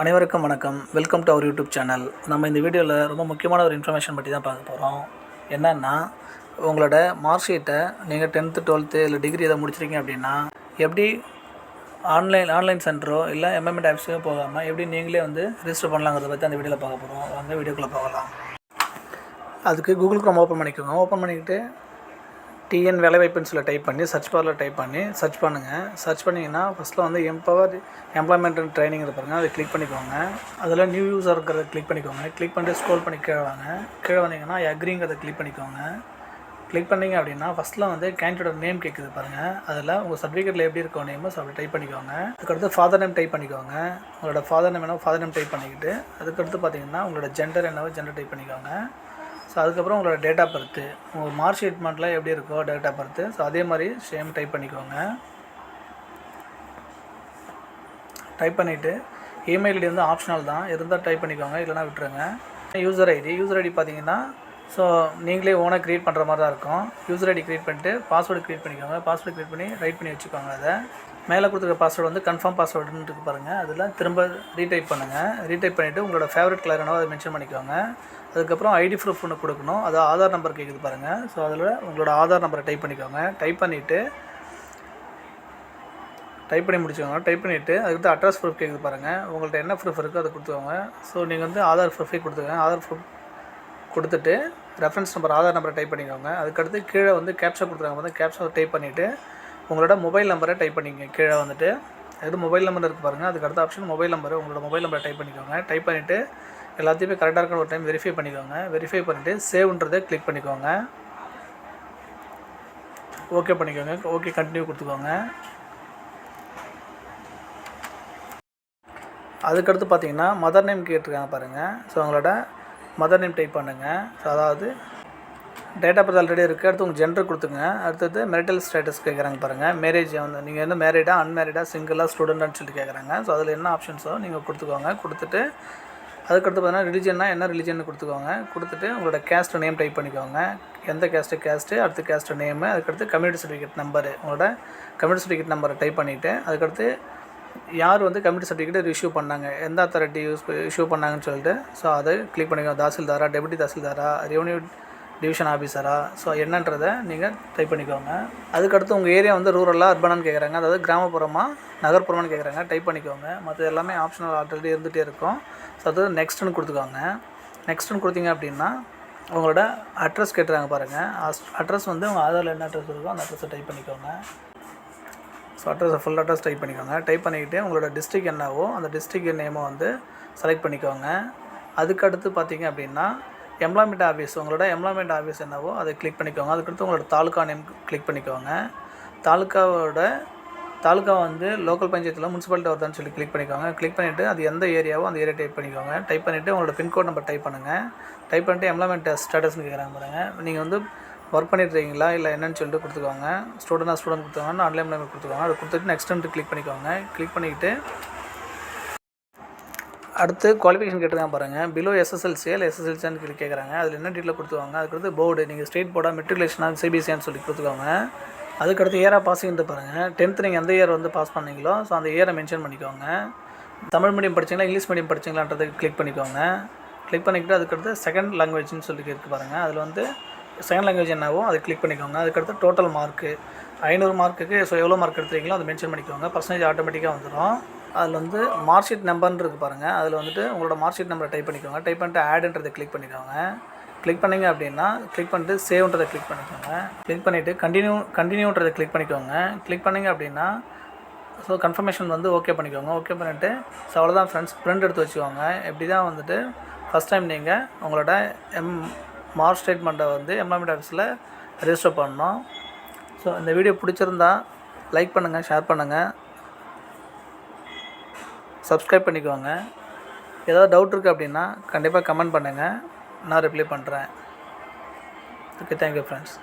அனைவருக்கும் வணக்கம். Welcome to our YouTube channel நம்ம இந்த வீடியோவில் ரொம்ப முக்கியமான ஒரு இன்ஃபர்மேஷன் பற்றி தான் பார்க்க போகிறோம் என்னென்னா உங்களோட மார்க் ஷீட்டை நீங்கள் டென்த்து டுவெல்த்து இல்லை டிகிரி எதை முடிச்சிருக்கீங்க அப்படின்னா எப்படி ஆன்லைன் ஆன்லைன் சென்டரோ இல்லை எம்எம்எட் ஆஃபீஸோ போகாமல் எப்படி நீங்களே வந்து ரிஜிஸ்டர் பண்ணலாங்கிறத பற்றி அந்த வீடியோவில் பார்க்க போகிறோம் வாங்க வீடியோக்குள்ளே போகலாம். அதுக்கு கூகுள் க்ரோம் ஓப்பன் பண்ணிக்கோங்க. ஓப்பன் பண்ணிக்கிட்டு டிஎன் வேலைவாய்ப்புன்னு சொல்லி டைப் பண்ணி சர்ச் பாரில் டைப் பண்ணி சர்ச் பண்ணுங்கள் சர்ச் பண்ணிங்கன்னா ஃபஸ்ட்டில் வந்து எம்பவர் எம்ப்ளாய்மெண்ட் அண்ட் ட்ரைனிங் இருப்பாருங்க அதை கிளிக் பண்ணிக்கோங்க. அதில் நியூ யூஸாக இருக்கிறத கிளிக் பண்ணிக்கோங்க. கிளிக் பண்ணிட்டு ஸ்க்ரோல் பண்ணி கீழே வாங்க. கீழே வந்தீங்கன்னா அக்ரிங்கிறத கிளிக் பண்ணிக்கோங்க. கிளிக் பண்ணிங்க அப்படின்னா ஃபஸ்ட்டில் வந்து கேண்டிடேட் நேம் கேட்குது பாருங்கள் அதில் உங்கள் சர்டிஃபிகேட்டில் எப்படி இருக்கோ நேமோ அப்படி டைப் பண்ணிக்கோங்க. அதுக்கடுத்து ஃபாதர் நேம் டைப் பண்ணிக்கோங்க. உங்களோட ஃபாதர் நேம் என்ன ஃபாதர் நேம் டைப் பண்ணிக்கிட்டு அதுக்கடுத்து பார்த்தீங்கன்னா உங்களோட ஜெண்டர் என்னவோ ஜெண்டர் டைப் பண்ணிக்கோங்க. ஸோ அதுக்கப்புறம் உங்களோட டேட் ஆஃப் பர்த்து உங்கள் மார்க் ஷீட்மெண்ட்லாம் எப்படி இருக்கோ டேட் ஆஃப் பர்த்து ஸோ அதே மாதிரி சேம் டைப் பண்ணிக்கோங்க. டைப் பண்ணிவிட்டு இமெயில் ஐடி வந்து ஆப்ஷனல் தான். இருந்தால் டைப் பண்ணிக்கோங்க. இல்லைனா விட்டுருங்க. யூசர் ஐடி யூசர் ஐடி பார்த்தீங்கன்னா ஸோ நீங்களே ஓனாக க்ரியேட் பண்ணுற மாதிரி தான் இருக்கும். யூசர் ஐடி க்ரியேட் பண்ணிட்டு பாஸ்வேர்டு க்ரியேட் பண்ணிக்கோங்க. பாஸ்வேர்டு க்ரியேட் பண்ணி ரைட் பண்ணி வச்சுக்கோங்க அதை. மேலே கொடுத்துருக்க பாஸ்வேர்டு வந்து கன்ஃபார்ம் பாஸ்வேர்டுன்னு இருக்கு பாருங்கள் அதில் திரும்ப ரீடைப் பண்ணுங்கள் ரீடைப் பண்ணிவிட்டு உங்களோட ஃபேவரட் கலர் என்னவோ அதை மென்ஷன் பண்ணிக்கோங்க. அதுக்கப்புறம் ஐடி ப்ரூஃப் ஒன்று கொடுக்கணும். அது ஆதார் நம்பர் கேட்குது பாருங்கள் ஸோ அதில் உங்களோட ஆதார் நம்பரை டைப் பண்ணிக்கோங்க. டைப் பண்ணிவிட்டு டைப் பண்ணி முடிச்சுக்கோங்க. டைப் பண்ணிவிட்டு அதுக்கு அட்ரஸ் ப்ரூஃப் கேட்குது பாருங்கள் உங்கள்கிட்ட என்ன ப்ரூஃப் இருக்கோ அதை கொடுத்துக்கோங்க. ஸோ நீங்கள் வந்து ஆதார் ப்ரூஃபே கொடுத்துக்கோங்க. ஆதார் ப்ரூஃப் கொடுத்துட்டு ரெஃபரன்ஸ் நம்பர் ஆதார் நம்பரை டைப் பண்ணிக்கோங்க. அதுக்கடுத்து கீழே வந்து கேப்ஷா கொடுத்துருக்காங்க வந்து கேப்ஷா டைப் பண்ணிவிட்டு உங்களோட மொபைல் நம்பரை டைப் பண்ணிக்கங்க. கீழே வந்துட்டு அது மொபைல் நம்பர் இருக்குது பாருங்கள் அதுக்கு அடுத்த ஆப்ஷன் மொபைல் நம்பர் உங்களோட மொபைல் நம்பரை டைப் பண்ணிக்கோங்க. டைப் பண்ணிவிட்டு எல்லாத்தையுமே கரெக்டாக இருக்கிற ஒரு டைம் வெரிஃபை பண்ணிக்கோங்க. வெரிஃபை பண்ணிவிட்டு சேவ்ன்றதை கிளிக் பண்ணிக்கோங்க. ஓகே பண்ணிக்கோங்க. ஓகே கண்டினியூ கொடுத்துக்கோங்க. அதுக்கடுத்து பார்த்தீங்கன்னா மதர் நேம் கேட்டிருக்காங்க பாருங்கள் ஸோ உங்களோட மதர் நேம் டைப் பண்ணுங்கள் ஸோ அதாவது டேட் ஆஃப் பர்த் ஆல்ரெடி இருக்குது அடுத்து உங்கள் ஜெண்டர் கொடுத்துங்க. அடுத்தது மெரிட்டல் ஸ்டேட்டஸ் கேட்குறாங்க பாருங்கள் மேரேஜ் வந்து நீங்கள் வந்து மேரீடாக அன்மேரிடாக சிங்கிளாக ஸ்டூடெண்ட்னு சொல்லிட்டு கேட்குறாங்க ஸோ அதில் என்ன ஆப்ஷன்ஸோ நீங்கள் கொடுத்துக்கோங்க. கொடுத்துட்டு அதுக்கடுத்து பார்த்தீங்கன்னா ரிலிஜன்னா என்ன ரிலிஜன் கொடுத்துக்கோங்க. கொடுத்துட்டு உங்களோட கேஸ்ட் நேம் டைப் பண்ணிக்கோங்க. எந்த கேஸ்ட்டு கேஸ்ட்டு அடுத்து கேஸ்ட் நேமு அதுக்கடுத்து கம்யூனிட்டி சர்டிஃபிகேட் நம்பரு உங்களோட கம்யூனிட்டி சர்டிஃபிகேட் நம்பரை டைப் பண்ணிவிட்டு அதுக்கடுத்து யார் வந்து கம்யூனிட்டி சர்டிஃபிகேட் இஷ்யூ பண்ணாங்க? எந்த அத்தாரிட்டி யூஸ் இஷ்யூ பண்ணாங்கன்னு சொல்லிட்டு ஸோ அதை கிளிக் பண்ணிக்கோங்க. தாசில்தாரா டெபுட்டி தாசில்தாரா ரெவன்யூ டிவிஷன் ஆஃபீஸரா ஸோ என்னன்றதை நீங்கள் டைப் பண்ணிக்கோங்க. அதுக்கடுத்து உங்கள் ஏரியா வந்து ரூரலாக அர்பனான்னு கேட்குறாங்க அதாவது கிராமப்புறமாக நகர்ப்புறமானு கேட்குறாங்க டைப் பண்ணிக்கோங்க. மற்ற எல்லாமே ஆப்ஷனல் ஆல்ரெடி இருந்துகிட்டே இருக்கும். ஸோ அது நெக்ஸ்ட்டுன்னு கொடுத்துக்கோங்க. நெக்ஸ்ட்டுன்னு கொடுத்தீங்க அப்படின்னா உங்களோட அட்ரஸ் கேட்டுறாங்க பாருங்கள் அட்ரஸ் வந்து உங்கள் ஆதாரில் என்ன அட்ரஸ் இருக்கோ அந்த அட்ரஸை டைப் பண்ணிக்கோங்க. ஸோ அட்ரஸை ஃபுல் அட்ரஸ் டைப் பண்ணிக்கோங்க. டைப் பண்ணிக்கிட்டு உங்களோட டிஸ்ட்ரிக் என்னவோ அந்த டிஸ்ட்ரிக் நேமை வந்து செலக்ட் பண்ணிக்கோங்க. அதுக்கடுத்து பார்த்தீங்க அப்படின்னா எம்ப்ளாய்மெண்ட் ஆஃபீஸ் உங்களோட எம்ப்ளாய்மெண்ட் ஆஃபீஸ் என்னவோ அதை கிளிக் பண்ணிக்கோங்க. அதுக்கடுத்து உங்களோட தாலுக்கா நேம் கிளிக் பண்ணிக்கோங்க. தாலுக்காவோட தாலுக்கா வந்து லோக்கல் பஞ்சாயத்தில் முனிசிபாலிட்டி வருதான்னு சொல்லி கிளிக் பண்ணிக்கோங்க. கிளிக் பண்ணிவிட்டு அது எந்த ஏரியாவோ அந்த ஏரியா டைப் பண்ணிக்கோங்க. டைப் பண்ணிவிட்டு உங்களோட பின்கோட் நம்பர் டைப் பண்ணுங்கள் டைப் பண்ணிட்டு எம்ப்ளாய்மெண்ட் ஸ்டேட்டஸ்னு கேட்குறாங்க பாருங்கள் நீங்கள் வந்து ஒர்க் பண்ணிட்டுருக்கீங்களா? இல்லை என்னன்னு சொல்லிட்டு கொடுத்துக்கோங்க. ஸ்டூடெண்டாக ஸ்டூடெண்ட் கொடுத்துக்கோங்க அன்எம்ப்ளாய்மெண்ட் கொடுத்துக்கோங்க. அதை கொடுத்துட்டு நெக்ஸ்ட்டு கிளிக் பண்ணிக்கோங்க. கிளிக் பண்ணிக்கிட்டு அடுத்து குவாலிஃபிகேஷன் கேட்டிருக்காங்க பாருங்கள் பிலோ எஸ்எஸ்எல்சி இல்லை எஸ்எஸ்எல்சின்னு சொல்லி கேட்குறாங்க. அதில் என்ன டீட்டில் கொடுத்துவாங்க அதுக்கடுத்து போர்டு நீங்கள் ஸ்டேட் போர்டாக மெட்ரிகுலேஷனாக சிபிஎஸ்சின்னு சொல்லி கொடுத்துக்கோங்க. அதுக்கடுத்து இயராக பாசிங்ட்டு பாருங்கள் டென்த்து நீங்கள் எந்த இயர் வந்து பாஸ் பண்ணீங்களோ ஸோ அந்த இயரை மென்ஷன் பண்ணிக்கோங்க. தமிழ் மீடியம் படிச்சிங்களா இங்கிலீஷ் மீடியம் படிச்சிங்களான்றதை கிளிக் பண்ணிக்கோங்க. கிளிக் பண்ணிக்கிட்டு அதுக்கடுத்து செகண்ட் லாங்குவேஜ்னு சொல்லி இருக்கு பாருங்கள் அதில் வந்து செகண்ட் லாங்குவேஜ் என்னவோ அதை கிளிக் பண்ணிக்கோங்க. அதுக்கடுத்து டோட்டல் மார்க்கு ஐநூறு மார்க்குக்கு ஸோ எவ்வளோ மார்க் எடுத்துருக்கீங்களோ அதை மென்ஷன் பண்ணிக்கோங்க. பர்சன்டேஜ் ஆட்டோமேட்டிக்காக வந்துடும் அதில் வந்து மார்க் ஷீட் நம்பர்னு இருக்குது பாருங்கள் அதில் வந்துட்டு உங்களோட மார்க் ஷீட் நம்பரை டைப் பண்ணிக்கோங்க. டைப் பண்ணிட்டு ஆடுன்றதை கிளிக் பண்ணிக்கோங்க. கிளிக் பண்ணிங்க அப்படின்னா கிளிக் பண்ணிட்டு சேவ்ன்றதை கிளிக் பண்ணிக்கோங்க. கிளிக் பண்ணிவிட்டு கண்டினியூ கண்டினியூன்றதை கிளிக் பண்ணிக்கோங்க. கிளிக் பண்ணிங்க அப்படின்னா ஸோ கன்ஃபர்மேஷன் வந்து ஓகே பண்ணிக்கோங்க. ஓகே பண்ணிவிட்டு ஸோ அவ்வளோதான் ஃப்ரெண்ட்ஸ் ப்ரிண்ட் எடுத்து வச்சுக்கோங்க. இப்படி தான் வந்துட்டு ஃபஸ்ட் டைம் நீங்கள் உங்களோட எம் மார்க் ஸ்டேட்மெண்ட்டை வந்து எம்எம்இ ஆஃபீஸில் ரெஜிஸ்டர் பண்ணணும் ஸோ இந்த வீடியோ பிடிச்சிருந்தா லைக் பண்ணுங்கள் ஷேர் பண்ணுங்கள் சப்ஸ்கிரைப் பண்ணிக்கோங்க. ஏதாவது டவுட் இருக்குது அப்படின்னா கண்டிப்பாக கமெண்ட் பண்ணுங்கள் நான் ரிப்ளை பண்ணுறேன் ஓகே தேங்க்யூ ஃப்ரெண்ட்ஸ்